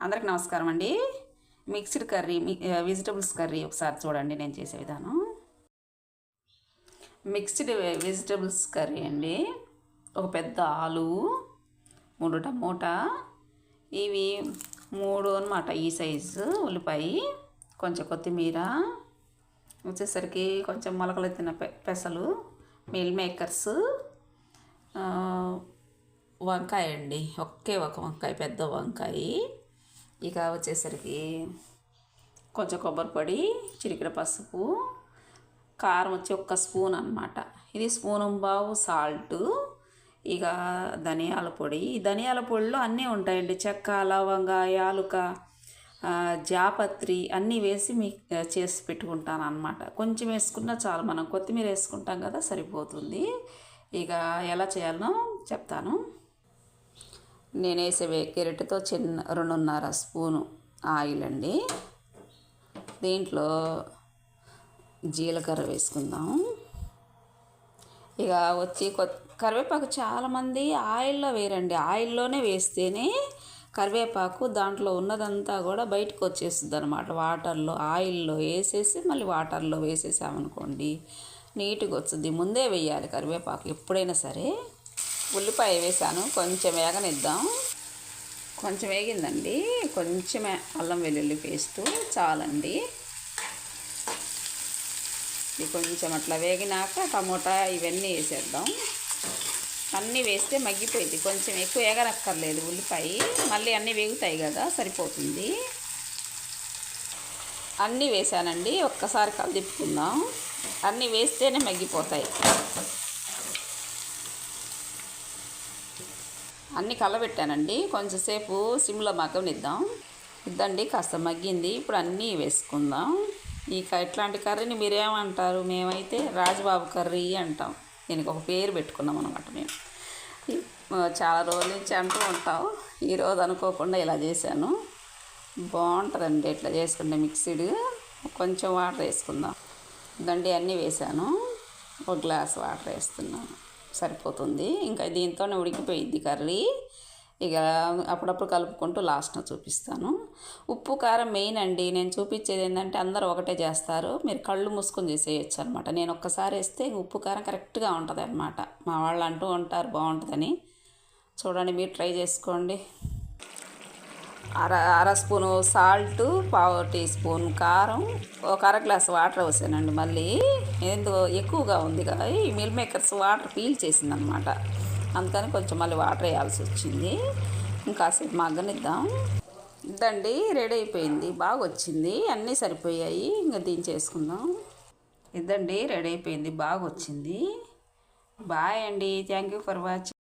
అందరికి నమస్కారం అండి. మిక్స్డ్ కర్రీ వెజిటబుల్స్ కర్రీ ఒకసారి చూడండి నేను చేసే విధానం. మిక్స్డ్ వెజిటబుల్స్ కర్రీ అండి. ఒక పెద్ద ఆలు మూడు టమోటా ఇవి మూడు అనమాట ఈ సైజు ఉల్లిపాయ కొంచెం కొత్తిమీర వచ్చేసరికి కొంచెం మొలకలు ఎత్తిన పె పెసలు మిల్ మేకర్స్ వంకాయ అండి. ఒకే ఒక వంకాయ పెద్ద వంకాయ. ఇక వచ్చేసరికి కొంచెం కొబ్బరి పొడి చిరికిన పసుపు కారం వచ్చి ఒక్క స్పూన్ అనమాట ఇది స్పూన్ బావు సాల్ట్ ఇక ధనియాల పొడి. ఈ ధనియాల పొడిలో అన్నీ ఉంటాయండి. చెక్క లవంగ యాలుక జాపత్రి అన్నీ వేసి మీ చేసి పెట్టుకుంటాను అనమాట కొంచెం వేసుకున్నా చాలు. మనం కొత్తిమీర వేసుకుంటాం కదా సరిపోతుంది. ఇక ఎలా చేయాలనో చెప్తాను. నేను వేసే గెరిటతో చిన్న రెండున్నర స్పూను ఆయిల్ అండి. దీంట్లో జీలకర్ర వేసుకుందాం. ఇక వచ్చి కొత్ కరివేపాకు చాలామంది ఆయిల్లో వేరండి ఆయిల్లోనే వేస్తేనే కరివేపాకు దాంట్లో ఉన్నదంతా కూడా బయటకు వచ్చేస్తుంది అనమాట వాటర్లో ఆయిల్లో వేసేసి మళ్ళీ వాటర్లో వేసేసామనుకోండి నీట్గా వస్తుంది. ముందే వేయాలి కరివేపాకు ఎప్పుడైనా సరే. ఉల్లిపాయ వేసాను. కొంచెం వేగనిద్దాం. కొంచెం వేగిందండి. కొంచెమే అల్లం వెల్లుల్లి పేస్టు చాలండి. ఇది కొంచెం అట్లా వేగినాక టమోటా ఇవన్నీ వేసేద్దాం. అన్నీ వేస్తే మగ్గిపోయింది. కొంచెం ఎక్కువ వేగనక్కర్లేదు ఉల్లిపాయ. మళ్ళీ అన్నీ వేగుతాయి కదా సరిపోతుంది. అన్నీ వేసానండి. ఒక్కసారి కలిపుకుందాం. అన్నీ వేస్తేనే మగ్గిపోతాయి. అన్నీ కలబెట్టానండి. కొంచెంసేపు సిమ్లో మగ్గనిద్దాం. ఇద్దండి కాస్త మగ్గింది. ఇప్పుడు అన్నీ వేసుకుందాం. ఇక ఇట్లాంటి కర్రీని మీరేమంటారు? మేమైతే రాజబాబు కర్రీ అంటాం. దీనికి ఒక పేరు పెట్టుకున్నాం అనమాట మేము. చాలా రోజుల నుంచి అంటూ ఉంటాం. ఈరోజు అనుకోకుండా ఇలా చేశాను. బాగుంటుందండి ఇట్లా చేసుకుంటే మిక్సీడ్. కొంచెం వాటర్ వేసుకుందాం. దండి అన్నీ వేసాను ఒక గ్లాస్ వాటర్ వేస్తున్నాను. సరిపోతుంది. ఇంకా దీంతోనే ఉడికిపోయిద్ది కర్రీ. ఇక అప్పుడప్పుడు కలుపుకుంటూ లాస్ట్న చూపిస్తాను. ఉప్పు కారం మెయిన్ అండి. నేను చూపించేది ఏంటంటే అందరూ ఒకటే చేస్తారు. మీరు కళ్ళు మూసుకొని చేసేయచ్చు అనమాట నేను ఒక్కసారి వేస్తే ఉప్పు కారం కరెక్ట్గా ఉంటుంది అనమాట మా వాళ్ళు అంటూ ఉంటారు బాగుంటుందని. చూడండి మీరు ట్రై చేసుకోండి. అర అర స్పూను సాల్ట్ పావు టీ స్పూన్ కారం ఒక అర గ్లాస్ వాటర్ వేసానండి మళ్ళీ. ఎందుకో ఎక్కువగా ఉంది కదా ఈ మిల్ మేకర్స్ వాటర్ పీల్ చేసింది అనమాట అందుకని కొంచెం మళ్ళీ వాటర్ వేయాల్సి వచ్చింది. ఇంకాసేపు మగ్గనిద్దాం. ఇద్దండి రెడీ అయిపోయింది. బాగా వచ్చింది. అన్నీ సరిపోయాయి. ఇంకా దించేసుకుందాం ఇద్దండి రెడీ అయిపోయింది. బాగా వచ్చింది. బాయ్ అండి. Thank you for watching